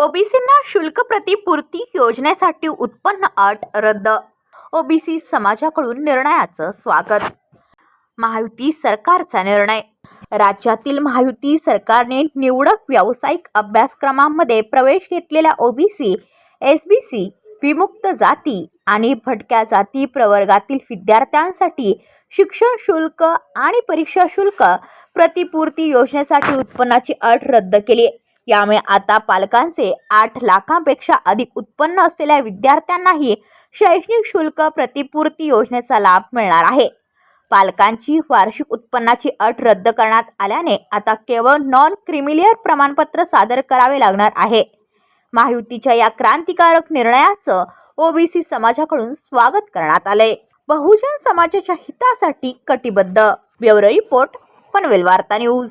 ओबीसींना शुल्क प्रतिपूर्ती योजनेसाठी उत्पन्न अट रद्द. ओबीसी समाजाकडून निर्णयाचं स्वागत. महायुती सरकारचा निर्णय. राज्यातील महायुती सरकारने निवडक व्यावसायिक अभ्यासक्रमांमध्ये प्रवेश घेतलेल्या ओबीसी एस बी सी विमुक्त जाती आणि भटक्या जाती प्रवर्गातील विद्यार्थ्यांसाठी शिक्षण शुल्क आणि परीक्षा शुल्क प्रतिपूर्ती योजनेसाठी उत्पन्नाची अट रद्द केली. यामुळे आता पालकांचे आठ लाखांपेक्षा अधिक उत्पन्न असलेल्या विद्यार्थ्यांनाही शैक्षणिक शुल्क प्रतिपूर्ती योजनेचा लाभ मिळणार आहे. पालकांची वार्षिक उत्पन्नाची अट रद्द करण्यात आल्याने आता केवळ नॉन क्रिमिलियर प्रमाणपत्र सादर करावे लागणार आहे. महायुतीच्या या क्रांतिकारक निर्णयाचं ओबीसी समाजाकडून स्वागत करण्यात आले बहुजन समाजाच्या हितासाठी कटिबद्ध. ब्युरो रिपोर्ट पनवेल वार्ता न्यूज.